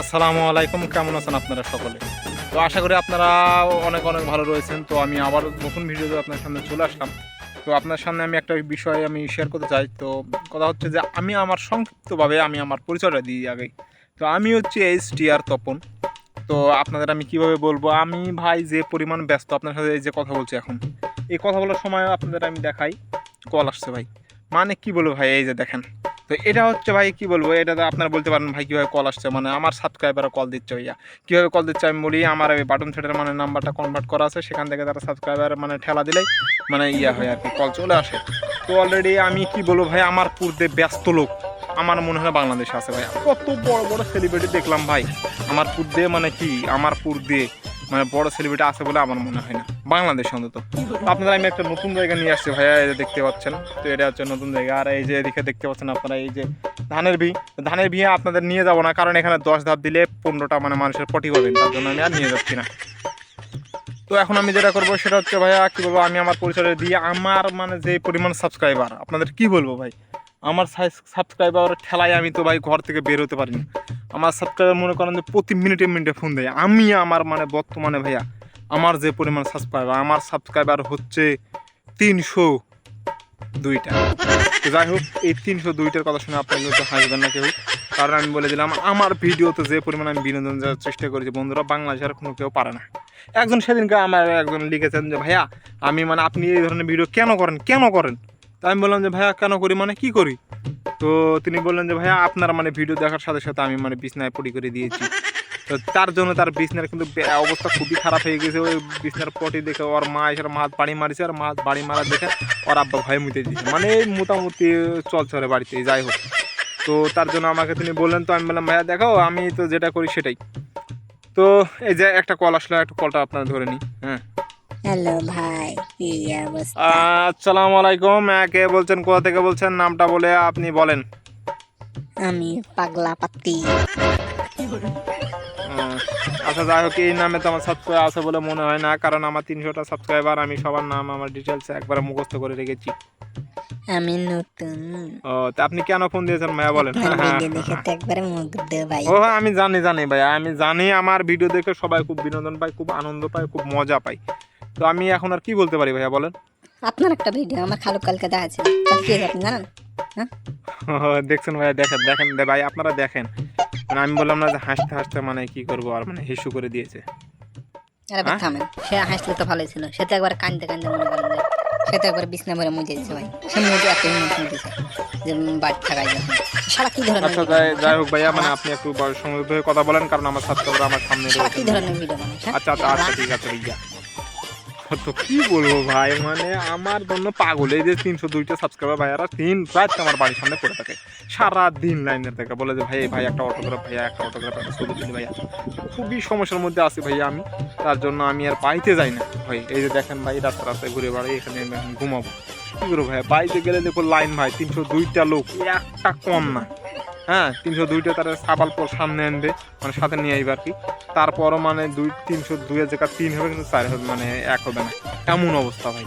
আসসালামু আলাইকুম, কেমন আছেন আপনারা সকলে? তো আশা করি আপনারা অনেক অনেক ভালো রয়েছেন। তো আমি আবার নতুন ভিডিওতে আপনার সামনে চলে আসলাম। তো আপনার সামনে আমি একটা বিষয় আমি শেয়ার করতে চাই। তো কথা হচ্ছে যে, আমি আমার সংক্ষিপ্তভাবে আমি আমার পরিচয়টা দিই আগে তো আমি হচ্ছে এইচ টি আর তপন। তো আপনাদের আমি কীভাবে বলব, আমি ভাই যে পরিমাণ ব্যস্ত আপনার সাথে এই যে কথা বলছি এখন, এই কথা বলার সময় আপনাদের আমি দেখাই কল আসছে ভাই। মানে কি বলব ভাই, এই যে দেখেন। তো এটা হচ্ছে ভাই, কি বলব, এটা তো আপনারা বলতে পারেন ভাই কীভাবে কল আসছে। মানে আমার সাবস্ক্রাইবার কল দিচ্ছে ভাইয়া। কীভাবে কল দিচ্ছে আমি বলি, আমার ওই বাটন সেটের মানে নাম্বারটা কনভার্ট করা আছে, সেখান থেকে তারা সাবস্ক্রাইবার মানে ঠেলা দিলেই মানে ইয়া হয় আর কি কল চলে আসে। তো অলরেডি আমি কি বলব ভাই, আমার পূর্বে ব্যস্ত লোক। আমার মনে হয় বাংলাদেশে আছে ভাই কত বড় বড় সেলিব্রিটি দেখলাম ভাই। আমার পূর্বে মানে কি, আমার পূর্বে মানে বড় সেলিব্রিটি আছে বলে আমার মনে হয় না। বাংলাদেশ অন্তত। আপনারা আমি একটা নতুন জায়গা নিয়ে আসছি ভাইয়া, এই যে দেখতে পাচ্ছেন। তো এটা হচ্ছে নতুন জায়গা। আর এই যে এদিকে দেখতে পাচ্ছেন আপনারা, এই যে ধানের বি ধানের বিয়ে আপনাদের নিয়ে যাব না, কারণ এখানে দশ ধাপ দিলে পনেরোটা মানে মানুষের পটি করবেন তার জন্য আমি আর নিয়ে যাচ্ছি না। তো এখন আমি যেটা করব, সেটা হচ্ছে ভাইয়া, কী বলব, আমি আমার পরিচয় দিয়ে, আমার মানে যে পরিমাণ সাবস্ক্রাইবার আপনাদের কি বলব ভাই? আমার সাবস্ক্রাইবার ঠেলায় আমি তো ভাই ঘর থেকে বের হতে পারি না আমার সাবস্ক্রাইবার মনে করেন যে প্রতি মিনিটে মিনিটে ফোন দেয়। আমি আমার মানে বর্তমানে ভাইয়া, আমার যে পরিমাণ সাবস্ক্রাইবার আমার সাবস্ক্রাইবার হচ্ছে তিনশো দুইটা। তো যাই হোক, এই তিনশো দুইটার কথা শুনে আপনার কিন্তু হাসবেন না কেউ। কারণ আমি বলে দিলাম, আমার ভিডিওতে যে পরিমাণ আমি বিনোদন দেওয়ার চেষ্টা করেছি, বন্ধুরা বাংলাদেশের কোনো কেউ পারে না। একজন সেদিনকে আমার একজন লিখেছেন যে, ভাইয়া, আমি মানে আপনি এই ধরনের ভিডিও কেন করেন? কেন করেন? তা আমি বললাম যে, ভাইয়া, কেন করি? মানে কি করি? তো তিনি বললেন যে, ভাইয়া, আপনার মানে ভিডিও দেখার সাথে সাথে আমি মানে বিছনায় পটি করে দিয়েছি। তো তার জন্য তার বিছনার কিন্তু অবস্থা খুবই খারাপ হয়ে গেছে। ওই বিছনার পটি দেখে ওর মা এসে মাহাত বাড়ি মারিছে আর মাহাত বাড়ি মারা দেখে ওর আব্বা ভয় মুতে দিয়েছে। মানে মোটামুটি চলছে ওরে বাড়িতে, যাই হোক। তো তার জন্য আমাকে তিনি বললেন, তো আমি বললাম, ভাইয়া, দেখো, আমি তো যেটা করি সেটাই। তো এই যে একটা কল আসলো, একটা কলটা আপনারা ধরে নিই হ্যাঁ। হ্যালো ভাই কি অবস্থা? আসসালামু আলাইকুম কে বলছেন কোথা থেকে বলছেন নামটা বলে আপনি বলেন। আমি পাগলা আহ, আচ্ছা যাই হোক এই নামে তো আমার সাবস্ক্রাইবার আছে বলে মনে হয় না কারণ আমার তিনশোটা সাবস্ক্রাইবার আমি সবার নাম আমার ডিটেলস একবারে মুখস্থ করে রেখেছি। আমি নতুন। ও তা আপনি কেন ফোন দিয়েছেন ভাইয়া বলেন। ও আমি জানি জানি ভাই আমি জানি আমার ভিডিও দেখে সবাই খুব বিনোদন পায় খুব আনন্দ পায় খুব মজা পায়। তো আমি এখন আর কি বলতে পারি ভাইয়া বলেন? আপনার একটা ভিডিও আমার খালু কালকে দেখাচ্ছিল তাহলে কি হয়েছে আপনি জানেন? হ্যাঁ? দেখছেন ভাইয়া দেখেন দেখেন ভাই আপনারা দেখেন। মানে আমি বললাম না যে হাসতে হাসতে মানে কি করব আর মানে হিসু করে দিয়েছে। আরে ভাই থামেন সে হাসলে তো ভালোই ছিল। সে তো একবার কান্দতে কান্দতে মনে করেন যে সে তো একবার বিছনা ভরে মুজে দিচ্ছে ভাই। সে মুজে এত ইমোশন দিছে যে বাড়ি থাকাই যায়। সারা কি ধরনের আচ্ছা যাই যাই হোক ভাইয়া মানে আপনি একটু সংযুক্ত হয়ে কথা বলেন কারণ আমার সাবস্ক্রাইবার আমার সামনে সারা কি ধরনের ভিডিও বানায় হ্যাঁ? আচ্ছা আচ্ছা আচ্ছা ঠিক আছে ভাইয়া। তো কি বলব ভাই? মানে আমার জন্য পাগল এই যে তিনশো দুইটা সাবস্ক্রাইবার ভাইয়ারা তিন রাত আমার বাড়ির সামনে পড়ে থাকে। সারা দিন লাইনের থেকে। বলে যে, ভাই ভাই, একটা অটোগ্রাফ ভাইয়া, একটা অটোগ্রাফ একটা ছবি দিন ভাইয়া। খুবই সমস্যার মধ্যে আছি ভাইয়া আমি। তার জন্য আমি আর পাইতে যাই না। ভাই, এই যে দেখেন ভাই রাস্তা রাস্তায় ঘুরে বেড়াই, এখানে ঘুমাবো। কি করব ভাইয়া? বাইরে গেলে দেখো লাইন ভাই, তিনশো দুইটা লোক, একটা কম না। হ্যাঁ তিনশো দুইটা তারা সাবাল পর সামনে আনবে মানে সাথে নিয়ে আইবে আর কি। তারপরও মানে দুই, তিনশো দুইয়ের জায়গা তিন হবে কিন্তু চার হবে মানে এক হবে না। এমন অবস্থা ভাই।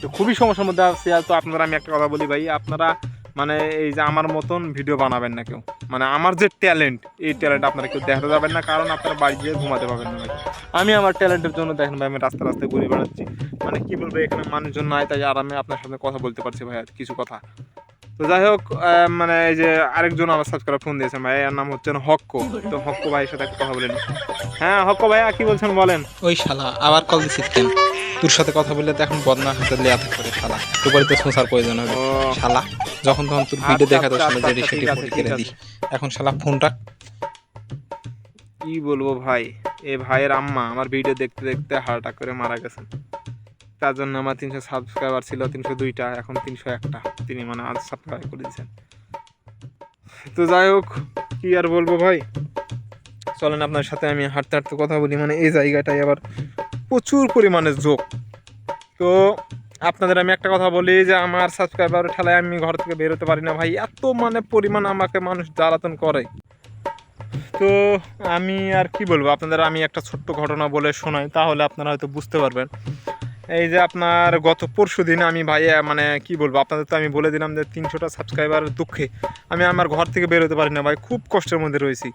তো খুবই সমস্যার মধ্যে আছে তো আপনারা আমি একটা কথা বলি ভাই, আপনারা মানে এই যে আমার মতন ভিডিও বানাবেন না কেউ। মানে আমার যে ট্যালেন্ট, এই ট্যালেন্ট আপনারা কেউ দেখাতে যাবেন না, কারণ আপনারা বাড়ি গিয়ে ঘুমাতে পারবেন না ভাই। আমি আমার ট্যালেন্টের জন্য দেখেন ভাই, আমি রাস্তা রাস্তায় ঘুরে বেড়াচ্ছি। মানে কি বলব, এখানে মানুষজন নাই, তাই আরামে আপনার সাথে কথা বলতে পারছি ভাই কিছু কথা। তো যাই হোক মানে এই যে আরেকজন আমার সাবস্ক্রাইব ফোন দিয়েছে ভাই এর নাম হচ্ছে হক্ক। তো হক্ক ভাইয়ের সাথে একটা কথা বলেন হ্যাঁ হক্ক ভাইয়া কি বলছেন বলেন? ওই শালা আবার কল দিছিস কেন? তোর সাথে কথা বললে তো এখন বদনা হাতে লেয়া করে শালা। তোর বাড়িতে শোঁসার প্রয়োজন হবে। শালা যখন তখন তোর ভিডিও আচ্ছা, দেখা তো আচ্ছা, শালা আচ্ছা, যেটি সেটি ফোন করে। দিস। এখন শালা ফোনটা কি বলব ভাই? এ ভাইয়ের আম্মা আমার ভিডিও দেখতে দেখতে হার্ট অ্যাটাক করে মারা গেছেন তার জন্য আমার তিনশো সাবস্ক্রাইবার ছিল তিনশো দুইটা এখন তিনশো একটা। তিনি মানে আজ করে দিয়েছেন। তো যাই হোক, কি আর বলব ভাই? চলেন আপনার সাথে আমি হাঁটতে হাঁটতে কথা বলি। মানে এই জায়গাটায় আবার প্রচুর পরিমাণে যোগ তো আপনাদের আমি একটা কথা বলি যে, আমার সাবস্ক্রাইবার ঠেলায় আমি ঘর থেকে বেরোতে পারি না ভাই। এত মানে পরিমাণ আমাকে মানুষ জ্বালাতন করে। তো আমি আর কি বলব? আপনাদের আমি একটা ছোট্ট ঘটনা বলে শোনাই, তাহলে আপনারা হয়তো বুঝতে পারবেন। এই যে আপনার গত পরশু দিন আমি ভাই মানে কি বলব, আপনাদের তো আমি বলে দিলাম যে তিনশোটা সাবস্ক্রাইবার দুঃখে আমি আমার ঘর থেকে বেরোতে পারি না ভাই, খুব কষ্টের মধ্যে রয়েছি।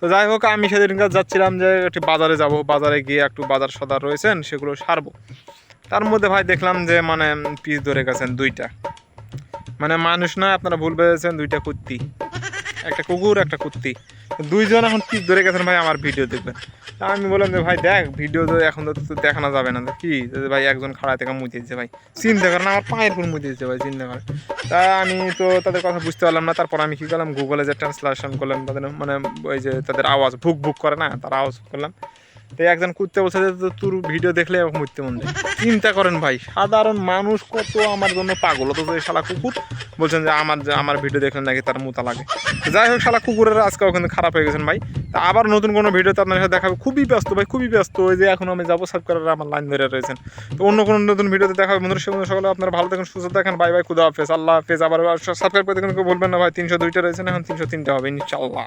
তো যাই হোক, আমি সেদিনকার যাচ্ছিলাম যে একটু বাজারে যাব, বাজারে গিয়ে একটু বাজার সদার রয়েছেন, সেগুলো সারবো। তার মধ্যে ভাই দেখলাম যে মানে পিস ধরে গেছেন দুইটা। মানে মানুষ নয়, আপনারা ভুল পেয়েছেন দুইটা কুত্তি। একটা কুকুর, একটা কুত্তি। দুইজন এখন কি ধরে গেছেন ভাই আমার ভিডিও দেখবেন? তা আমি বললাম যে ভাই দেখ ভিডিও তো এখন তো দেখানো যাবে না। কি? ভাই একজন খাড়া থেকে মুছে দিচ্ছে ভাই। চিন্তা করেন আমার পায়ের ফোন মুছে দিচ্ছে ভাই, চিন্তা করেন তা আমি তো তাদের কথা বুঝতে পারলাম না। তারপর আমি কী করলাম? গুগলে যে ট্রান্সলেশন করলাম, তাদের মানে ওই যে তাদের আওয়াজ, ভুক ভুক করে না? তার আওয়াজ করলাম। একজন কুত্তে বলছে যে তোর ভিডিও দেখলে মরতে মন যায় চিন্তা করেন ভাই, সাধারণ মানুষ কত আমার জন্য পাগল? অত এই শালা কুকুর বলছেন যে, আমার যে, আমার ভিডিও দেখলে নাকি তার মুতা লাগে। যাই হোক, শালা কুকুরের আজকেও কিন্তু খারাপ হয়ে গেছেন ভাই। তা আবার নতুন কোনো ভিডিওতে আপনার সাথে দেখাবে খুবই ব্যস্ত ভাই, খুবই ব্যস্ত। ওই যে এখন আমি যাব সাবস্ক্রাইবার আমার লাইন ধরে রয়েছেন। তো অন্য কোনো নতুন ভিডিওতে দেখা হবে। বন্ধুরা, সে বন্ধু সকলে আপনারা ভালো থাকেন, সুস্থ থাকেন। বাই বাই, খুদা হাফেজ। আল্লাহ হাফেজ। আবার সাবস্ক্রাইব করতে কিন্তু ভুলবেন না ভাই, তিনশো দুইটা রয়েছেন এখন তিনশো তিনটা হবে ইনশাল্লাহ